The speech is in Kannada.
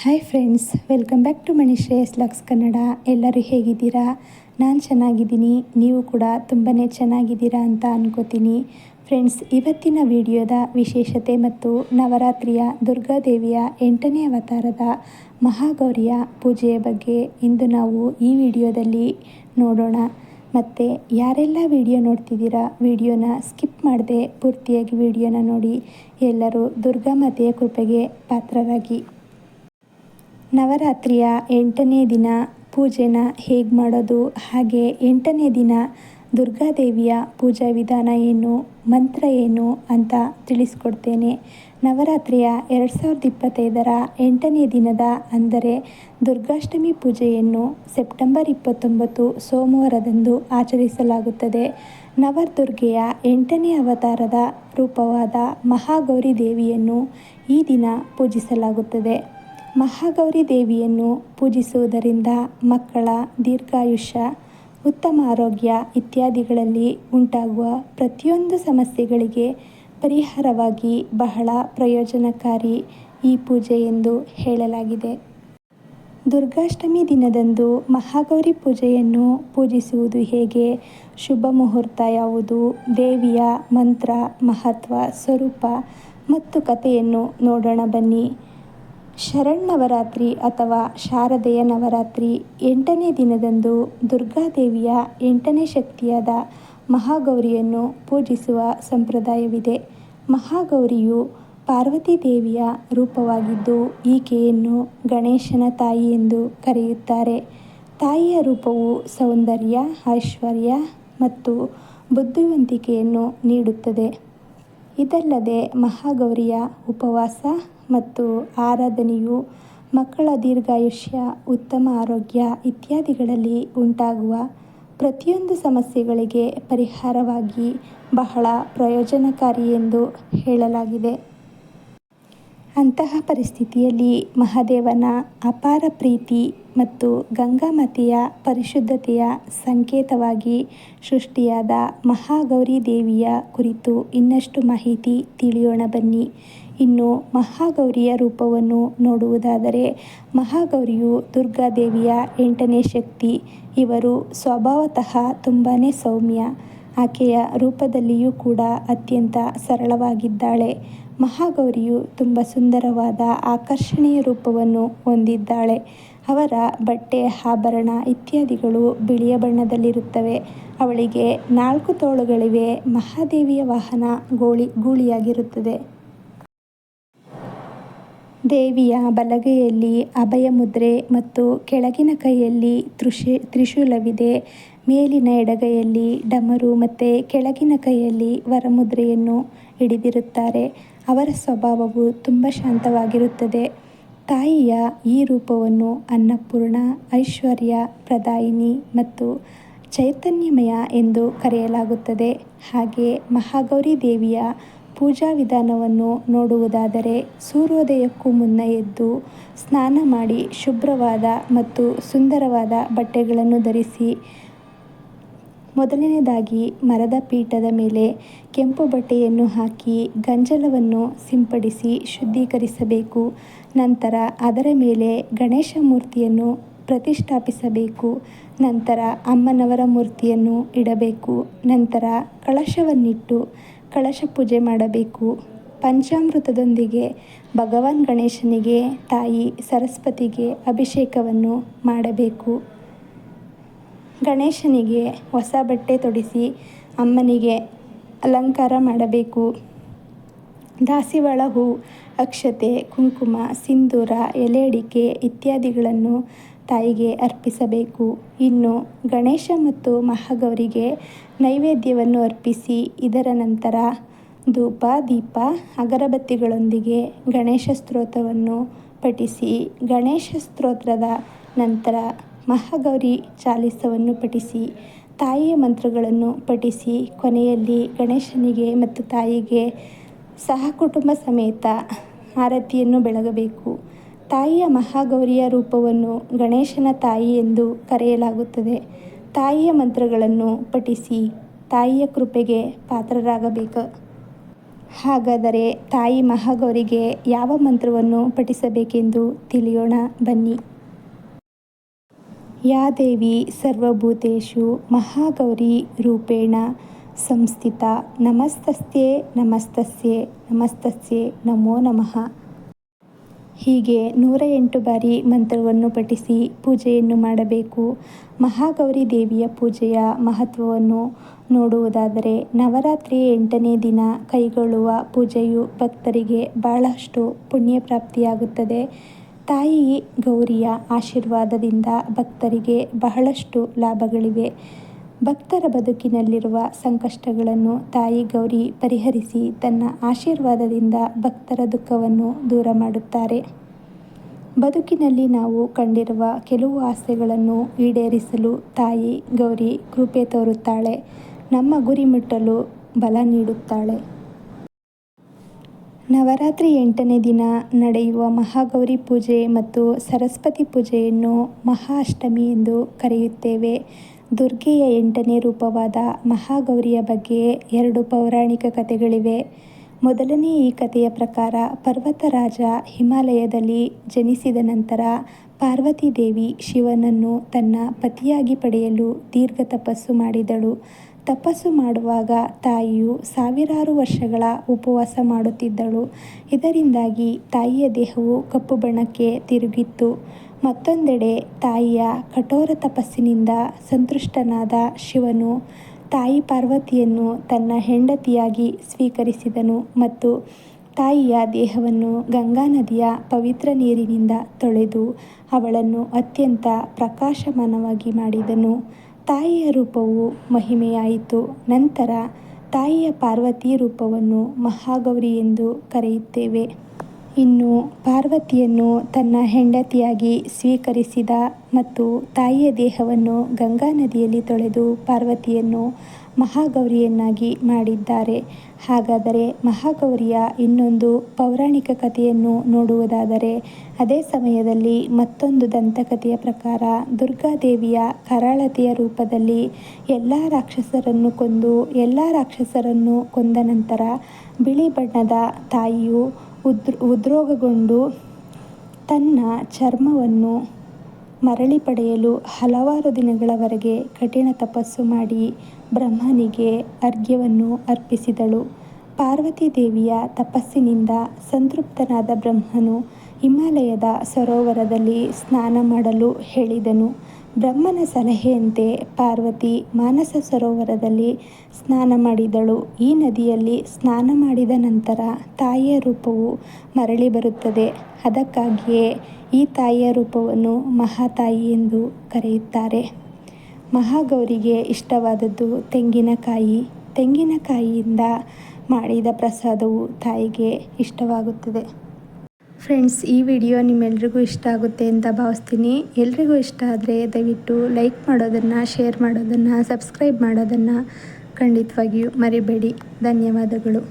Hi friends welcome back to Mani Shreyas lux Kannada ಎಲ್ಲರೂ ಹೇಗಿದ್ದೀರಾ? ನಾನು ಚೆನ್ನಾಗಿದ್ದೀನಿ. ನೀವು ಕೂಡ ತುಂಬಾ ಚೆನ್ನಾಗಿದ್ದೀರಾ ಅಂತ ಅನ್ಕೋತೀನಿ. ಫ್ರೆಂಡ್ಸ್ ಇವತ್ತಿನ ವಿಡಿಯೋದ ವಿಶೇಷತೆ ಮತ್ತು ನವರಾತ್ರಿಯ ದುರ್ಗಾದೇವಿಯ ಎಂಟನೇ ಅವತಾರದ ಮಹಾಗೌರಿಯ ಪೂಜೆಯ ಬಗ್ಗೆ ಇಂದು ನಾವು ಈ ವಿಡಿಯೋದಲ್ಲಿ ನೋಡೋಣ. ಮತ್ತು ಯಾರೆಲ್ಲ ವಿಡಿಯೋ ನೋಡ್ತಿದ್ದೀರಾ, ವಿಡಿಯೋನ ಸ್ಕಿಪ್ ಮಾಡದೆ ಪೂರ್ತಿಯಾಗಿ ವಿಡಿಯೋನ ನೋಡಿ. ಎಲ್ಲರೂ ದುರ್ಗಾ ಮಾತೆಯ ಕೃಪೆಗೆ ಪಾತ್ರರಾಗಿ. ನವರಾತ್ರಿಯ ಎಂಟನೇ ದಿನ ಪೂಜೆನ ಹೇಗೆ ಮಾಡೋದು? ಹಾಗೆ ಎಂಟನೇ ದಿನ ದುರ್ಗಾದೇವಿಯ ಪೂಜಾ ವಿಧಾನ ಏನು? ಮಂತ್ರ ಏನು ಅಂತ ತಿಳಿಸ್ಕೊಡ್ತೇನೆ. ನವರಾತ್ರಿಯ ಎರಡು ಸಾವಿರದ ಇಪ್ಪತ್ತೈದರ ಎಂಟನೇ ದಿನದ ಅಂದರೆ ದುರ್ಗಾಷ್ಟಮಿ ಪೂಜೆಯನ್ನು ಸೆಪ್ಟೆಂಬರ್ ಇಪ್ಪತ್ತೊಂಬತ್ತು ಸೋಮವಾರದಂದು ಆಚರಿಸಲಾಗುತ್ತದೆ. ನವದುರ್ಗೆಯ ಎಂಟನೇ ಅವತಾರದ ರೂಪವಾದ ಮಹಾಗೌರಿ ದೇವಿಯನ್ನು ಈ ದಿನ ಪೂಜಿಸಲಾಗುತ್ತದೆ. ಮಹಾಗೌರಿ ದೇವಿಯನ್ನು ಪೂಜಿಸುವುದರಿಂದ ಮಕ್ಕಳ ದೀರ್ಘಾಯುಷ್ಯ, ಉತ್ತಮ ಆರೋಗ್ಯ ಇತ್ಯಾದಿಗಳಲ್ಲಿ ಉಂಟಾಗುವ ಪ್ರತಿಯೊಂದು ಸಮಸ್ಯೆಗಳಿಗೆ ಪರಿಹಾರವಾಗಿ ಬಹಳ ಪ್ರಯೋಜನಕಾರಿ ಈ ಪೂಜೆ ಎಂದು ಹೇಳಲಾಗಿದೆ. ದುರ್ಗಾಷ್ಟಮಿ ದಿನದಂದು ಮಹಾಗೌರಿ ಪೂಜೆಯನ್ನು ಪೂಜಿಸುವುದು ಹೇಗೆ? ಶುಭ ಮುಹೂರ್ತ ಯಾವುದು? ದೇವಿಯ ಮಂತ್ರ, ಮಹತ್ವ, ಸ್ವರೂಪ ಮತ್ತು ಕಥೆಯನ್ನು ನೋಡೋಣ ಬನ್ನಿ. ಶರಣ್ಣವರಾತ್ರಿ ಅಥವಾ ಶಾರದೆಯ ನವರಾತ್ರಿ ಎಂಟನೇ ದಿನದಂದು ದುರ್ಗಾದೇವಿಯ ಎಂಟನೇ ಶಕ್ತಿಯಾದ ಮಹಾಗೌರಿಯನ್ನು ಪೂಜಿಸುವ ಸಂಪ್ರದಾಯವಿದೆ. ಮಹಾಗೌರಿಯು ಪಾರ್ವತಿ ದೇವಿಯ ರೂಪವಾಗಿದ್ದು ಈಕೆಯನ್ನು ಗಣೇಶನ ತಾಯಿ ಎಂದು ಕರೆಯುತ್ತಾರೆ. ತಾಯಿಯ ರೂಪವು ಸೌಂದರ್ಯ, ಐಶ್ವರ್ಯ ಮತ್ತು ಬುದ್ಧಿವಂತಿಕೆಯನ್ನು ನೀಡುತ್ತದೆ. ಇದಲ್ಲದೆ ಮಹಾಗೌರಿಯ ಉಪವಾಸ ಮತ್ತು ಆರಾಧನೆಯು ಮಕ್ಕಳ ದೀರ್ಘಾಯುಷ್ಯ, ಉತ್ತಮ ಆರೋಗ್ಯ ಇತ್ಯಾದಿಗಳಲ್ಲಿ ಉಂಟಾಗುವ ಪ್ರತಿಯೊಂದು ಸಮಸ್ಯೆಗಳಿಗೆ ಪರಿಹಾರವಾಗಿ ಬಹಳ ಪ್ರಯೋಜನಕಾರಿ ಎಂದು ಹೇಳಲಾಗಿದೆ. ಅಂತಹ ಪರಿಸ್ಥಿತಿಯಲ್ಲಿ ಮಹಾದೇವನ ಅಪಾರ ಪ್ರೀತಿ ಮತ್ತು ಗಂಗಾಮಾತೆಯ ಪರಿಶುದ್ಧತೆಯ ಸಂಕೇತವಾಗಿ ಸೃಷ್ಟಿಯಾದ ಮಹಾಗೌರಿ ದೇವಿಯ ಕುರಿತು ಇನ್ನಷ್ಟು ಮಾಹಿತಿ ತಿಳಿಯೋಣ ಬನ್ನಿ. ಇನ್ನು ಮಹಾಗೌರಿಯ ರೂಪವನ್ನು ನೋಡುವುದಾದರೆ ಮಹಾಗೌರಿಯು ದುರ್ಗಾದೇವಿಯ ಎಂಟನೇ ಶಕ್ತಿ. ಇವರು ಸ್ವಭಾವತಃ ತುಂಬಾ ಸೌಮ್ಯ. ಆಕೆಯ ರೂಪದಲ್ಲಿಯೂ ಕೂಡ ಅತ್ಯಂತ ಸರಳವಾಗಿದ್ದಾಳೆ. ಮಹಾಗೌರಿಯು ತುಂಬ ಸುಂದರವಾದ ಆಕರ್ಷಣೀಯ ರೂಪವನ್ನು ಹೊಂದಿದ್ದಾಳೆ. ಅವರ ಬಟ್ಟೆ, ಆಭರಣ ಇತ್ಯಾದಿಗಳು ಬಿಳಿಯ ಬಣ್ಣದಲ್ಲಿರುತ್ತವೆ. ಅವಳಿಗೆ ನಾಲ್ಕು ತೋಳುಗಳಿವೆ. ಮಹಾದೇವಿಯ ವಾಹನ ಗೋಳಿ, ಗೂಳಿಯಾಗಿರುತ್ತದೆ. ದೇವಿಯ ಬಲಗೈಯಲ್ಲಿ ಅಭಯ ಮುದ್ರೆ ಮತ್ತು ಕೆಳಗಿನ ಕೈಯಲ್ಲಿ ತ್ರಿಶೂ, ತ್ರಿಶೂಲವಿದೆ. ಮೇಲಿನ ಎಡಗೈಯಲ್ಲಿ ಡಮರು ಮತ್ತು ಕೆಳಗಿನ ಕೈಯಲ್ಲಿ ವರಮುದ್ರೆಯನ್ನು ಹಿಡಿದಿರುತ್ತಾರೆ. ಅವರ ಸ್ವಭಾವವು ತುಂಬ ಶಾಂತವಾಗಿರುತ್ತದೆ. ತಾಯಿಯ ಈ ರೂಪವನ್ನು ಅನ್ನಪೂರ್ಣ, ಐಶ್ವರ್ಯ, ಪ್ರದಾಯಿನಿ ಮತ್ತು ಚೈತನ್ಯಮಯ ಎಂದು ಕರೆಯಲಾಗುತ್ತದೆ. ಹಾಗೆ ಮಹಾಗೌರಿ ದೇವಿಯ ಪೂಜಾ ವಿಧಾನವನ್ನು ನೋಡುವುದಾದರೆ ಸೂರ್ಯೋದಯಕ್ಕೂ ಮುನ್ನ ಎದ್ದು ಸ್ನಾನ ಮಾಡಿ ಶುಭ್ರವಾದ ಮತ್ತು ಸುಂದರವಾದ ಬಟ್ಟೆಗಳನ್ನು ಧರಿಸಿ ಮೊದಲನೇದಾಗಿ ಮರದ ಪೀಠದ ಮೇಲೆ ಕೆಂಪು ಬಟ್ಟೆಯನ್ನು ಹಾಕಿ ಗಂಜಲವನ್ನು ಸಿಂಪಡಿಸಿ ಶುದ್ಧೀಕರಿಸಬೇಕು. ನಂತರ ಅದರ ಮೇಲೆ ಗಣೇಶ ಮೂರ್ತಿಯನ್ನು ಪ್ರತಿಷ್ಠಾಪಿಸಬೇಕು. ನಂತರ ಅಮ್ಮನವರ ಮೂರ್ತಿಯನ್ನು ಇಡಬೇಕು. ನಂತರ ಕಳಶವನ್ನಿಟ್ಟು ಕಳಶ ಪೂಜೆ ಮಾಡಬೇಕು. ಪಂಚಾಮೃತದೊಂದಿಗೆ ಭಗವಾನ್ ಗಣೇಶನಿಗೆ ತಾಯಿ ಸರಸ್ವತಿಗೆ ಅಭಿಷೇಕವನ್ನು ಮಾಡಬೇಕು. ಗಣೇಶನಿಗೆ ಹೊಸ ಬಟ್ಟೆ ತೊಡಿಸಿ ಅಮ್ಮನಿಗೆ ಅಲಂಕಾರ ಮಾಡಬೇಕು. ದಾಸಿವಾಳ ಹೂ, ಅಕ್ಷತೆ, ಕುಂಕುಮ, ಸಿಂಧೂರ ಎಲೆ ಅಡಿಕೆ ಇತ್ಯಾದಿಗಳನ್ನು ತಾಯಿಗೆ ಅರ್ಪಿಸಬೇಕು. ಇನ್ನು ಗಣೇಶ ಮತ್ತು ಮಹಾಗೌರಿಗೆ ನೈವೇದ್ಯವನ್ನು ಅರ್ಪಿಸಿ, ಇದರ ನಂತರ ಧೂಪ, ದೀಪ, ಅಗರಬತ್ತಿಗಳೊಂದಿಗೆ ಗಣೇಶ ಸ್ತೋತ್ರವನ್ನು ಪಠಿಸಿ, ಗಣೇಶ ಸ್ತೋತ್ರದ ನಂತರ ಮಹಾಗೌರಿ ಚಾಲಿಸವನ್ನು ಪಠಿಸಿ, ತಾಯಿಯ ಮಂತ್ರಗಳನ್ನು ಪಠಿಸಿ, ಕೊನೆಯಲ್ಲಿ ಗಣೇಶನಿಗೆ ಮತ್ತು ತಾಯಿಗೆ ಸಹ ಕುಟುಂಬ ಸಮೇತ ಆರತಿಯನ್ನು ಬೆಳಗಬೇಕು. ತಾಯಿಯ ಮಹಾಗೌರಿಯ ರೂಪವನ್ನು ಗಣೇಶನ ತಾಯಿ ಎಂದು ಕರೆಯಲಾಗುತ್ತದೆ. ತಾಯಿಯ ಮಂತ್ರಗಳನ್ನು ಪಠಿಸಿ, ತಾಯಿಯ ಕೃಪೆಗೆ ಪಾತ್ರರಾಗಬೇಕು. ಹಾಗಾದರೆ ತಾಯಿ ಮಹಾಗೌರಿಗೆ ಯಾವ ಮಂತ್ರವನ್ನು ಪಠಿಸಬೇಕೆಂದು ತಿಳಿಯೋಣ? ಬನ್ನಿ. ಯಾ ದೇವಿ ಸರ್ವಭೂತೇಷು ಮಹಾಗೌರಿ ರೂಪೇಣ ಸಂಸ್ಥಿತ. ನಮಸ್ತಸ್ಯೆ ನಮಸ್ತಸ್ಯೆ ನಮಸ್ತಸ್ಯೆ, ನಮೋ ನಮಃ. ಹೀಗೆ ನೂರ ಎಂಟು ಬಾರಿ ಮಂತ್ರವನ್ನು ಪಠಿಸಿ ಪೂಜೆಯನ್ನು ಮಾಡಬೇಕು. ಮಹಾಗೌರಿ ದೇವಿಯ ಪೂಜೆಯ ಮಹತ್ವವನ್ನು ನೋಡುವುದಾದರೆ ನವರಾತ್ರಿಯ ಎಂಟನೇ ದಿನ ಕೈಗೊಳ್ಳುವ ಪೂಜೆಯು ಭಕ್ತರಿಗೆ ಬಹಳಷ್ಟು ಪುಣ್ಯ ಪ್ರಾಪ್ತಿಯಾಗುತ್ತದೆ ತಾಯಿ ಗೌರಿಯ ಆಶೀರ್ವಾದದಿಂದ ಭಕ್ತರಿಗೆ ಬಹಳಷ್ಟು ಲಾಭಗಳಿವೆ. ಭಕ್ತರ ಬದುಕಿನಲ್ಲಿರುವ ಸಂಕಷ್ಟಗಳನ್ನು ತಾಯಿ ಗೌರಿ ಪರಿಹರಿಸಿ ತನ್ನ ಆಶೀರ್ವಾದದಿಂದ ಭಕ್ತರ ದುಃಖವನ್ನು ದೂರ ಮಾಡುತ್ತಾರೆ. ಬದುಕಿನಲ್ಲಿ ನಾವು ಕಂಡಿರುವ ಕೆಲವು ಆಸೆಗಳನ್ನು ಈಡೇರಿಸಲು ತಾಯಿ ಗೌರಿ ಕೃಪೆ ತೋರುತ್ತಾಳೆ. ನಮ್ಮ ಗುರಿ ಮುಟ್ಟಲು ಬಲ ನೀಡುತ್ತಾಳೆ. ನವರಾತ್ರಿ ಎಂಟನೇ ದಿನ ನಡೆಯುವ ಮಹಾಗೌರಿ ಪೂಜೆ ಮತ್ತು ಸರಸ್ವತಿ ಪೂಜೆಯನ್ನು ಮಹಾಷ್ಟಮಿ ಎಂದು ಕರೆಯುತ್ತೇವೆ. ದುರ್ಗೆಯ ಎಂಟನೇ ರೂಪವಾದ ಮಹಾಗೌರಿಯ ಬಗ್ಗೆ ಎರಡು ಪೌರಾಣಿಕ ಕಥೆಗಳಿವೆ. ಮೊದಲನೇ ಈ ಕಥೆಯ ಪ್ರಕಾರ ಪರ್ವತರಾಜ ಹಿಮಾಲಯದಲ್ಲಿ ಜನಿಸಿದ ನಂತರ ಪಾರ್ವತಿ ದೇವಿ ಶಿವನನ್ನು ತನ್ನ ಪತಿಯಾಗಿ ಪಡೆಯಲು ದೀರ್ಘ ತಪಸ್ಸು ಮಾಡಿದಳು. ತಪಸ್ಸು ಮಾಡುವಾಗ ತಾಯಿಯು ಸಾವಿರಾರು ವರ್ಷಗಳ ಉಪವಾಸ ಮಾಡುತ್ತಿದ್ದಳು. ಇದರಿಂದಾಗಿ ತಾಯಿಯ ದೇಹವು ಕಪ್ಪು ಬಣ್ಣಕ್ಕೆ ತಿರುಗಿತ್ತು. ಮತ್ತೊಂದೆಡೆ ತಾಯಿಯ ಕಠೋರ ತಪಸ್ಸಿನಿಂದ ಸಂತುಷ್ಟನಾದ ಶಿವನು ತಾಯಿ ಪಾರ್ವತಿಯನ್ನು ತನ್ನ ಹೆಂಡತಿಯಾಗಿ ಸ್ವೀಕರಿಸಿದನು ಮತ್ತು ತಾಯಿಯ ದೇಹವನ್ನು ಗಂಗಾ ನದಿಯ ಪವಿತ್ರ ನೀರಿನಿಂದ ತೊಳೆದು ಅವಳನ್ನು ಅತ್ಯಂತ ಪ್ರಕಾಶಮಾನವಾಗಿ ಮಾಡಿದನು. ತಾಯಿಯ ರೂಪವು ಮಹಿಮೆಯಾಯಿತು. ನಂತರ ತಾಯಿಯ ಪಾರ್ವತಿ ರೂಪವನ್ನು ಮಹಾಗೌರಿ ಎಂದು ಕರೆಯುತ್ತೇವೆ. ಇನ್ನು ಪಾರ್ವತಿಯನ್ನು ತನ್ನ ಹೆಂಡತಿಯಾಗಿ ಸ್ವೀಕರಿಸಿದ ಮತ್ತು ತಾಯಿಯ ದೇಹವನ್ನು ಗಂಗಾ ನದಿಯಲ್ಲಿ ತೊಳೆದು ಪಾರ್ವತಿಯನ್ನು ಮಹಾಗೌರಿಯನ್ನಾಗಿ ಮಾಡಿದ್ದಾರೆ. ಹಾಗಾದರೆ ಮಹಾಗೌರಿಯ ಇನ್ನೊಂದು ಪೌರಾಣಿಕ ಕಥೆಯನ್ನು ನೋಡುವುದಾದರೆ, ಅದೇ ಸಮಯದಲ್ಲಿ ಮತ್ತೊಂದು ದಂತಕಥೆಯ ಪ್ರಕಾರ ದುರ್ಗಾದೇವಿಯ ಕರಾಳತೆಯ ರೂಪದಲ್ಲಿ ಎಲ್ಲ ರಾಕ್ಷಸರನ್ನು ಕೊಂದು, ಎಲ್ಲ ರಾಕ್ಷಸರನ್ನು ಕೊಂದ ನಂತರ ಬಿಳಿ ಬಣ್ಣದ ತಾಯಿಯು ಉದ್ರ ಉದ್ರೋಗಗೊಂಡು ತನ್ನ ಚರ್ಮವನ್ನು ಮರಳಿ ಪಡೆಯಲು ಹಲವಾರು ದಿನಗಳವರೆಗೆ ಕಠಿಣ ತಪಸ್ಸು ಮಾಡಿ ಬ್ರಹ್ಮನಿಗೆ ಅರ್ಘ್ಯವನ್ನು ಅರ್ಪಿಸಿದಳು. ಪಾರ್ವತಿ ದೇವಿಯ ತಪಸ್ಸಿನಿಂದ ಸಂತೃಪ್ತನಾದ ಬ್ರಹ್ಮನು ಹಿಮಾಲಯದ ಸರೋವರದಲ್ಲಿ ಸ್ನಾನ ಮಾಡಲು ಹೇಳಿದನು. ಬ್ರಹ್ಮನ ಸಲಹೆಯಂತೆ ಪಾರ್ವತಿ ಮಾನಸ ಸರೋವರದಲ್ಲಿ ಸ್ನಾನ ಮಾಡಿದಳು. ಈ ನದಿಯಲ್ಲಿ ಸ್ನಾನ ಮಾಡಿದ ನಂತರ ತಾಯಿಯ ರೂಪವು ಮರಳಿ ಬರುತ್ತದೆ. ಅದಕ್ಕಾಗಿಯೇ ಈ ತಾಯಿಯ ರೂಪವನ್ನು ಮಹಾತಾಯಿ ಎಂದು ಕರೆಯುತ್ತಾರೆ. ಮಹಾಗೌರಿಗೆ ಇಷ್ಟವಾದದ್ದು ತೆಂಗಿನಕಾಯಿ. ತೆಂಗಿನಕಾಯಿಯಿಂದ ಮಾಡಿದ ಪ್ರಸಾದವು ತಾಯಿಗೆ ಇಷ್ಟವಾಗುತ್ತದೆ. ಫ್ರೆಂಡ್ಸ್, ಈ ವಿಡಿಯೋ ನಿಮ್ಮೆಲ್ರಿಗೂ ಇಷ್ಟ ಆಗುತ್ತೆ ಅಂತ ಭಾವಿಸ್ತೀನಿ. ಎಲ್ರಿಗೂ ಇಷ್ಟ ಆದರೆ ದಯವಿಟ್ಟು ಲೈಕ್ ಮಾಡೋದನ್ನು, ಶೇರ್ ಮಾಡೋದನ್ನು, ಸಬ್ಸ್ಕ್ರೈಬ್ ಮಾಡೋದನ್ನು ಖಂಡಿತವಾಗಿಯೂ ಮರಿಬೇಡಿ. ಧನ್ಯವಾದಗಳು.